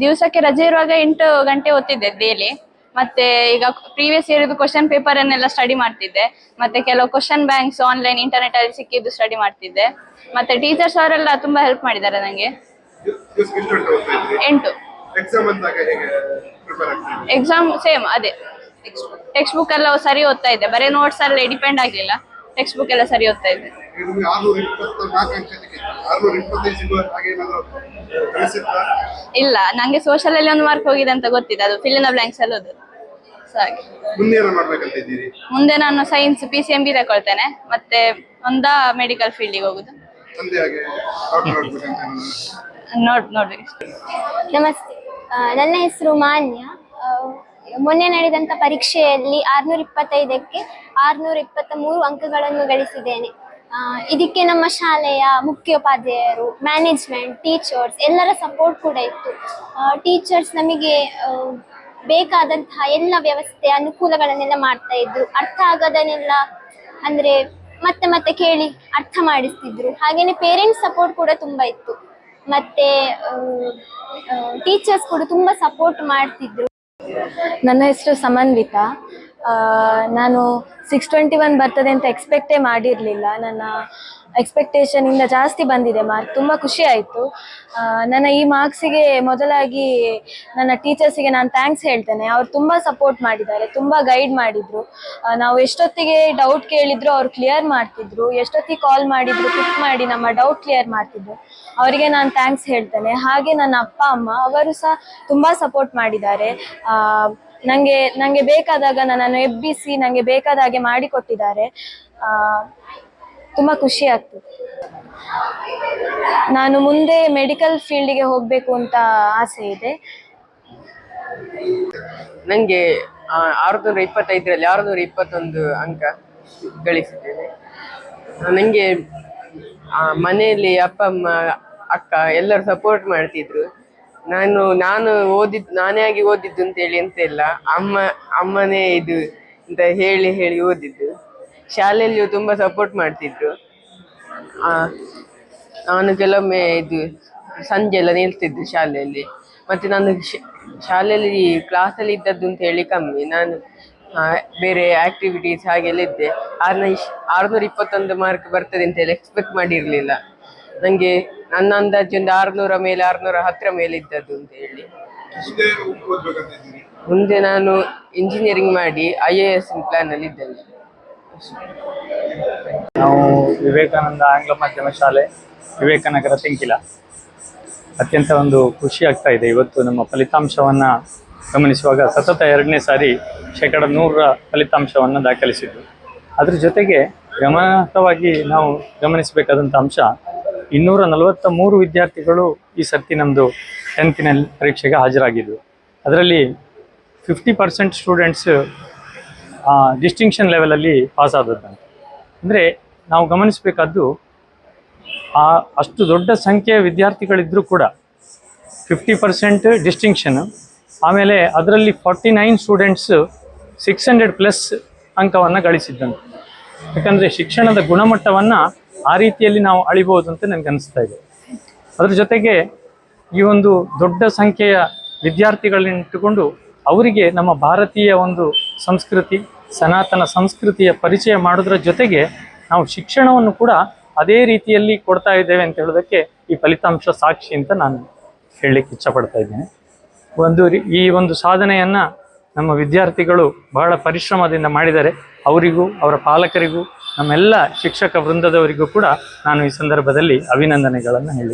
ದಿವಸಕ್ಕೆ ರಜೆ ಇರುವಾಗ ಎಂಟು ಗಂಟೆ ಓದ್ತಿದ್ದೆ ಡೇಲಿ ಮತ್ತೆ ಈಗ ಪ್ರೀವಿಯಸ್ ಇಯರ್ ಕ್ವಶನ್ ಪೇಪರ್ ಅನ್ನೆಲ್ಲ ಸ್ಟಡಿ ಮಾಡ್ತಿದ್ದೆ. ಮತ್ತೆ ಕೆಲವು ಕ್ವಶನ್ ಬ್ಯಾಂಕ್ಸ್ ಆನ್ಲೈನ್ ಇಂಟರ್ನೆಟ್ ಅಲ್ಲಿ ಸಿಕ್ಕಿದ್ದು ಸ್ಟಡಿ ಮಾಡ್ತಿದ್ದೆ. ಮತ್ತೆ ಟೀಚರ್ಸ್ ಅವರೆಲ್ಲ ತುಂಬಾ ಹೆಲ್ಪ್ ಮಾಡಿದ್ದಾರೆ ನಂಗೆ. ಎಂಟು. ಎಕ್ಸಾಮ್ ಸೇಮ್ ಅದೇ. ಟೆಕ್ಸ್ಟ್ ಬುಕ್ ಎಲ್ಲ ಸರಿ ಓದ್ತಾ ಇದ್ದೆ. ಬರೀ ನೋಟ್ಸ್ ಅಲ್ಲೇ ಡಿಪೆಂಡ್ ಆಗ್ಲಿಲ್ಲ. ಟೆಕ್ಸ್ಟ್ ಬುಕ್ ಎಲ್ಲ ಸರಿ ಹೋಗ್ತಾ ಇದೆ ಇಲ್ಲ ನಂಗೆ ಸೋಷಲ್ ಅಲ್ಲಿ ಒಂದು ಮಾರ್ಕ್ ಹೋಗಿದೆ ಅಂತ ಗೊತ್ತಿದೆ. ಅದು ಫಿಲ್ ಇನ್ ಬ್ಲಾಂಕ್ಸ್ ಅಲ್ಲಿ ಸೊ ಹಾಗೆ. ಮುಂದೆ ಏನೋ ಮಾಡ್ಬೇಕಂತ ಇದ್ದೀರಿ? ಮುಂದೆ ನಾನು science P C M B ತಗೊಳ್ತೇನೆ ಮತ್ತೆ ಒಂದ ಮೆಡಿಕಲ್ ಫೀಲ್ಡಿಗೆ ಹೋಗುದು. ತಂದೆ ಹಾಗೆ ಡಾಕ್ಟರ್ ಆಗ್ಬೇಕಂತ ಏನಾದ್ರು? ನೋಡ್ ನೋಡ್ಬೇಕು ನಮಸ್ತೆ. ನನ್ನ ಹೆಸರು ಮಾನ್ಯ. ಮೊನ್ನೆ ನಡೆದಂತ ಪರೀಕ್ಷೆಯಲ್ಲಿ ಆರ್ನೂರ ಇಪ್ಪತ್ತೈದಕ್ಕೆ ಆರ್ನೂರ ಇಪ್ಪತ್ತ ಮೂರು ಅಂಕಗಳನ್ನು ಗಳಿಸಿದ್ದೇನೆ. ಇದಕ್ಕೆ ನಮ್ಮ ಶಾಲೆಯ ಮುಖ್ಯೋಪಾಧ್ಯಾಯರು ಮ್ಯಾನೇಜ್ಮೆಂಟ್ ಟೀಚರ್ಸ್ ಎಲ್ಲರ ಸಪೋರ್ಟ್ ಕೂಡ ಇತ್ತು. ಟೀಚರ್ಸ್ ನಮಗೆ ಬೇಕಾದಂತಹ ಎಲ್ಲ ವ್ಯವಸ್ಥೆ, ಅನುಕೂಲಗಳನ್ನೆಲ್ಲ ಮಾಡ್ತಾ ಇದ್ರು. ಅರ್ಥ ಆಗದನ್ನೆಲ್ಲ ಅಂದ್ರೆ ಮತ್ತೆ ಮತ್ತೆ ಕೇಳಿ ಅರ್ಥ ಮಾಡಿಸ್ತಿದ್ರು. ಹಾಗೇನೆ ಪೇರೆಂಟ್ಸ್ ಸಪೋರ್ಟ್ ಕೂಡ ತುಂಬಾ ಇತ್ತು. ಮತ್ತೆ ಟೀಚರ್ಸ್ ಕೂಡ ತುಂಬಾ ಸಪೋರ್ಟ್ ಮಾಡ್ತಿದ್ರು. ನನ್ನ ಹೆಸರು ಸಮನ್ವಿತಾ. ನಾನು ಸಿಕ್ಸ್ ಟ್ವೆಂಟಿ ಒನ್ ಬರ್ತದೆ ಅಂತ ಎಕ್ಸ್ಪೆಕ್ಟೇ ಮಾಡಿರಲಿಲ್ಲ. ನನ್ನ ಎಕ್ಸ್ಪೆಕ್ಟೇಷನಿಂದ ಜಾಸ್ತಿ ಬಂದಿದೆ ಮಾರ್ಕ್. ತುಂಬಾ ಖುಷಿ ಆಯಿತು. ನನ್ನ ಈ ಮಾರ್ಕ್ಸಿಗೆ ಮೊದಲಾಗಿ ನನ್ನ ಟೀಚರ್ಸಿಗೆ ನಾನು ಥ್ಯಾಂಕ್ಸ್ ಹೇಳ್ತೇನೆ. ಅವ್ರು ತುಂಬಾ ಸಪೋರ್ಟ್ ಮಾಡಿದ್ದಾರೆ, ತುಂಬಾ ಗೈಡ್ ಮಾಡಿದ್ರು. ನಾವು ಎಷ್ಟೊತ್ತಿಗೆ ಡೌಟ್ ಕೇಳಿದ್ರು ಅವ್ರು ಕ್ಲಿಯರ್ ಮಾಡ್ತಿದ್ರು. ಎಷ್ಟೊತ್ತಿಗೆ ಕಾಲ್ ಮಾಡಿದ್ರು ಪಿಕ್ ಮಾಡಿ ನಮ್ಮ ಡೌಟ್ ಕ್ಲಿಯರ್ ಮಾಡ್ತಿದ್ರು. ಅವರಿಗೆ ನಾನು ಥ್ಯಾಂಕ್ಸ್ ಹೇಳ್ತೇನೆ. ಹಾಗೆ ನನ್ನ ಅಪ್ಪ, ಅಮ್ಮ, ಅವರು ಸಹ ತುಂಬಾ ಸಪೋರ್ಟ್ ಮಾಡಿದ್ದಾರೆ. ನನಗೆ ನನಗೆ ಬೇಕಾದಾಗ ನನ್ನನ್ನು ಎಬ್ಬಿಸಿ ನನಗೆ ಬೇಕಾದಾಗೆ ಮಾಡಿಕೊಟ್ಟಿದ್ದಾರೆ ತುಂಬ ಖುಷಿ ಆಗ್ತದೆ. ನಾನು ಮುಂದೆ ಮೆಡಿಕಲ್ ಫೀಲ್ಡಿಗೆ ಹೋಗಬೇಕು ಅಂತ ಆಸೆ ಇದೆ. ನನಗೆ ಆರುನೂರ ಇಪ್ಪತ್ತೈದರಲ್ಲಿ ಆರುನೂರ ಇಪ್ಪತ್ತೊಂದು ಅಂಕ ಗಳಿಸಿದ್ದೇನೆ. ನನಗೆ ಮನೆಯಲ್ಲಿ ಅಪ್ಪ, ಅಮ್ಮ, ಅಕ್ಕ ಎಲ್ಲರೂ ಸಪೋರ್ಟ್ ಮಾಡ್ತಿದ್ರು. ನಾನು ನಾನು ಓದಿದ್ದು ನಾನೇ ಆಗಿ ಓದಿದ್ದು ಅಂತೇಳಿ ಅಂತ ಇಲ್ಲ. ಅಮ್ಮ, ಅಮ್ಮನೇ ಇದು ಅಂತ ಹೇಳಿ ಹೇಳಿ ಓದಿದ್ದು. ಶಾಲೆಯಲ್ಲಿಯೂ ತುಂಬ ಸಪೋರ್ಟ್ ಮಾಡ್ತಿದ್ರು. ನಾನು ಕೆಲವೊಮ್ಮೆ ಇದು ಸಂಜೆ ಎಲ್ಲ ನಿಲ್ತಿದ್ದೆ ಶಾಲೆಯಲ್ಲಿ. ಮತ್ತೆ ನಾನು ಶಾಲೆಯಲ್ಲಿ ಕ್ಲಾಸಲ್ಲಿ ಇದ್ದದ್ದು ಅಂತ ಹೇಳಿ ಕಮ್ಮಿ. ನಾನು ಬೇರೆ ಆಕ್ಟಿವಿಟೀಸ್ ಹಾಗೆಲ್ಲ ಇದ್ದೆ. ಆರ್ನ ಆರುನೂರ ಇಪ್ಪತ್ತೊಂದು ಮಾರ್ಕ್ ಬರ್ತದೆ ಅಂತ ಹೇಳಿ ಎಕ್ಸ್ಪೆಕ್ಟ್ ಮಾಡಿರಲಿಲ್ಲ. ನನಗೆ ನನ್ನ ಅಂದಾಜು ಒಂದು ಆರುನೂರ ಮೇಲೆ ಆರುನೂರ ಹತ್ತರ ಮೇಲೆ ಇದ್ದದ್ದು ಅಂತ ಹೇಳಿ. ಮುಂದೆ ನಾನು ಇಂಜಿನಿಯರಿಂಗ್ ಮಾಡಿ ಐ ಎ ಎಸ್ ಪ್ಲಾನಲ್ಲಿ ಇದ್ದೇನೆ. ನಾವು ವಿವೇಕಾನಂದ ಆಂಗ್ಲ ಮಾಧ್ಯಮ ಶಾಲೆ, ವಿವೇಕನಗರ ತೆಂಕಿಲ. ಅತ್ಯಂತ ಒಂದು ಖುಷಿ ಆಗ್ತಾ ಇದೆ. ಇವತ್ತು ನಮ್ಮ ಫಲಿತಾಂಶವನ್ನು ಗಮನಿಸುವಾಗ ಸತತ ಎರಡನೇ ಸಾರಿ ಶೇಕಡ ನೂರರ ಫಲಿತಾಂಶವನ್ನು ದಾಖಲಿಸಿದ್ದು. ಅದ್ರ ಜೊತೆಗೆ ಗಮನಾರ್ಹವಾಗಿ ನಾವು ಗಮನಿಸಬೇಕಾದಂಥ ಅಂಶ, ಇನ್ನೂರ ನಲವತ್ತ ಮೂರು ವಿದ್ಯಾರ್ಥಿಗಳು ಈ ಸರ್ತಿ ನಮ್ಮದು ಟೆಂತಿನಲ್ಲಿ ಪರೀಕ್ಷೆಗೆ ಹಾಜರಾಗಿದ್ದರು ಅದರಲ್ಲಿ ಫಿಫ್ಟಿ ಪರ್ಸೆಂಟ್ ಸ್ಟೂಡೆಂಟ್ಸ್ ಡಿಸ್ಟಿಂಕ್ಷನ್ ಲೆವೆಲಲ್ಲಿ ಪಾಸ್ ಆದದ್ದಂತೆ ಅಂದರೆ ನಾವು ಗಮನಿಸಬೇಕಾದ್ದು, ಆ, ಅಷ್ಟು ದೊಡ್ಡ ಸಂಖ್ಯೆಯ ವಿದ್ಯಾರ್ಥಿಗಳಿದ್ದರೂ ಕೂಡ ಫಿಫ್ಟಿ ಪರ್ಸೆಂಟ್ ಡಿಸ್ಟಿಂಕ್ಷನ್ ಆಮೇಲೆ ಅದರಲ್ಲಿ forty nine students six hundred plus ಅಂಕವನ್ನು ಗಳಿಸಿದ್ದಂತೆ ಯಾಕಂದರೆ ಶಿಕ್ಷಣದ ಗುಣಮಟ್ಟವನ್ನು ಆ ರೀತಿಯಲ್ಲಿ ನಾವು ಅಳಿಬೋದು ಅಂತ ನನಗೆ ಅನಿಸ್ತಾ ಇದೆ. ಅದರ ಜೊತೆಗೆ ಈ ಒಂದು ದೊಡ್ಡ ಸಂಖ್ಯೆಯ ವಿದ್ಯಾರ್ಥಿಗಳನ್ನಿಟ್ಟುಕೊಂಡು ಅವರಿಗೆ ನಮ್ಮ ಭಾರತೀಯ ಒಂದು ಸಂಸ್ಕೃತಿ, ಸನಾತನ ಸಂಸ್ಕೃತಿಯ ಪರಿಚಯ ಮಾಡೋದ್ರ ಜೊತೆಗೆ ನಾವು ಶಿಕ್ಷಣವನ್ನು ಕೂಡ ಅದೇ ರೀತಿಯಲ್ಲಿ ಕೊಡ್ತಾ ಇದ್ದೇವೆ ಅಂತ ಹೇಳೋದಕ್ಕೆ ಈ ಫಲಿತಾಂಶ ಸಾಕ್ಷಿ ಅಂತ ನಾನು ಹೇಳಲಿಕ್ಕೆ ಇಚ್ಛಪಡ್ತಾ ಇದ್ದೇನೆ. ಒಂದು ಈ ಒಂದು ಸಾಧನೆಯನ್ನು ನಮ್ಮ ವಿದ್ಯಾರ್ಥಿಗಳು ಬಹಳ ಪರಿಶ್ರಮದಿಂದ ಮಾಡಿದ್ದಾರೆ. ಅವರಿಗೂ, ಅವರ ಪಾಲಕರಿಗೂ, ನಮ್ಮೆಲ್ಲ ಶಿಕ್ಷಕ ವೃಂದದವರಿಗೂ ಕೂಡ ನಾನು ಈ ಸಂದರ್ಭದಲ್ಲಿ ಅಭಿನಂದನೆಗಳನ್ನು ಹೇಳಿ